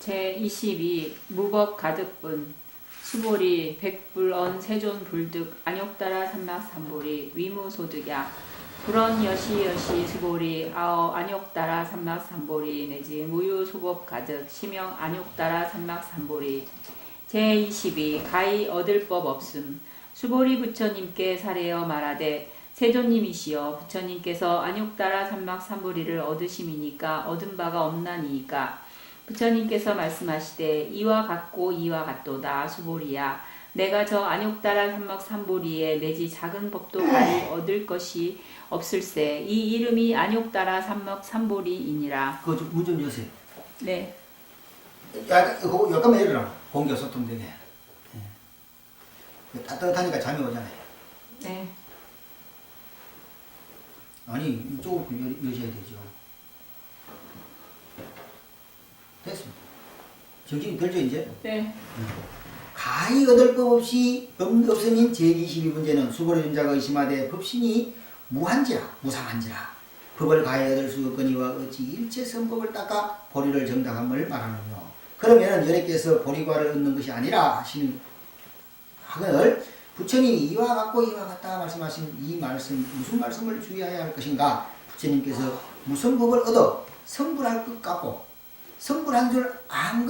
제22 무법 가득분 수보리 백불언 세존 불득 안욕따라 삼막삼보리 위무소득야. 불언 여시 여시 수보리 아어 안욕따라 삼막삼보리 내지 무유소법 가득 시명 안욕따라 삼막삼보리. 제22 가히 얻을 법 없음. 수보리 부처님께 사례어 말하되 세존님이시여 부처님께서 안욕따라 삼막삼보리를 얻으심이니까 얻은 바가 없나니이까 부처님께서 말씀하시되 이와 같고 이와 같도다 수보리야 내가 저 안욕따라 삼막삼보리에 내지 작은 법도 가히 얻을 것이 없을세 이 이름이 안욕따라 삼막 삼보리이니라 그거 좀 문좀 여세요. 네 약간만 열어라. 공기 소통되게. 예. 따뜻하니까 잠이 오잖아요. 네. 아니, 이쪽으로 열, 여셔야 되죠. 됐습니다. 정신이 들죠, 이제? 네. 가히 얻을 것 없이 없, 없으민 제22문제는 수고를 윤자가 의심하되 법신이 무한지라 무상한지라 법을 가히 얻을 수 없거니와 어찌 일체 선법을 닦아 보리를 정당함을 말하느뇨 그러면 여래께서 보리과를 얻는 것이 아니라 하시는 하거늘 부처님이 이와 같고 이와 같다 말씀하신 이 말씀 무슨 말씀을 주의해야 할 것인가 부처님께서 무슨 법을 얻어 성불할 것 같고 성불한 줄 안